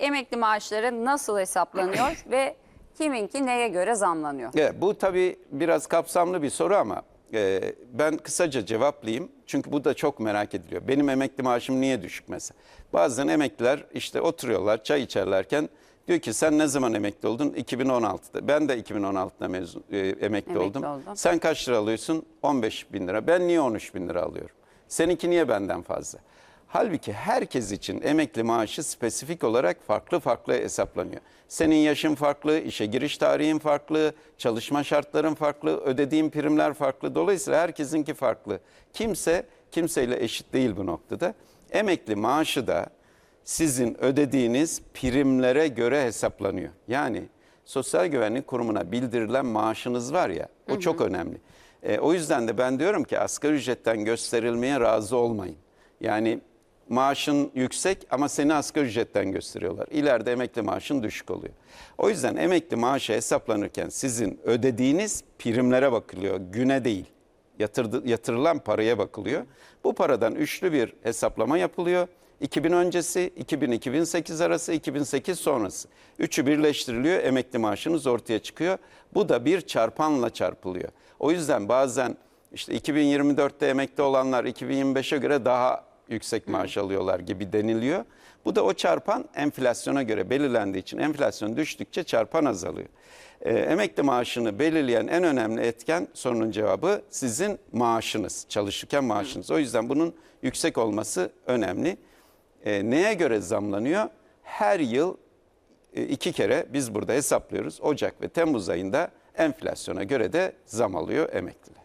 emekli maaşları nasıl hesaplanıyor ve kiminki neye göre zamlanıyor? Evet, bu tabii biraz kapsamlı bir soru ama e, ben kısaca cevaplayayım. Çünkü bu da çok merak ediliyor. Benim emekli maaşım niye düşük mesela? Bazen emekliler işte oturuyorlar çay içerlerken diyor ki sen ne zaman emekli oldun? 2016'da. Ben de 2016'da mezun, e, emekli, Emekli oldum. oldum. Sen kaç lira alıyorsun? 15 bin lira. Ben niye 13 bin lira alıyorum? Seninki niye benden fazla? Halbuki herkes için emekli maaşı spesifik olarak farklı farklı hesaplanıyor. Senin yaşın farklı, işe giriş tarihin farklı, çalışma şartların farklı, ödediğin primler farklı. Dolayısıyla herkesinki farklı. Kimse kimseyle eşit değil bu noktada. Emekli maaşı da sizin ödediğiniz primlere göre hesaplanıyor. Yani Sosyal Güvenlik Kurumu'na bildirilen maaşınız var ya, o çok önemli. E, o yüzden de ben diyorum ki asgari ücretten gösterilmeye razı olmayın. Yani maaşın yüksek ama seni asgari ücretten gösteriyorlar. İleride emekli maaşın düşük oluyor. O yüzden emekli maaşı hesaplanırken sizin ödediğiniz primlere bakılıyor, güne değil yatırdı, yatırılan paraya bakılıyor. Bu paradan üçlü bir hesaplama yapılıyor. 2000 öncesi, 2000-2008 arası, 2008 sonrası. Üçü birleştiriliyor, emekli maaşınız ortaya çıkıyor. Bu da bir çarpanla çarpılıyor. O yüzden bazen işte 2024'te emekli olanlar 2025'e göre daha yüksek maaş alıyorlar gibi deniliyor. Bu da o çarpan enflasyona göre belirlendiği için enflasyon düştükçe çarpan azalıyor. Ee, emekli maaşını belirleyen en önemli etken sorunun cevabı sizin maaşınız, çalışırken maaşınız. O yüzden bunun yüksek olması önemli. Ee, neye göre zamlanıyor? Her yıl e, iki kere biz burada hesaplıyoruz. Ocak ve Temmuz ayında enflasyona göre de zam alıyor emekliler.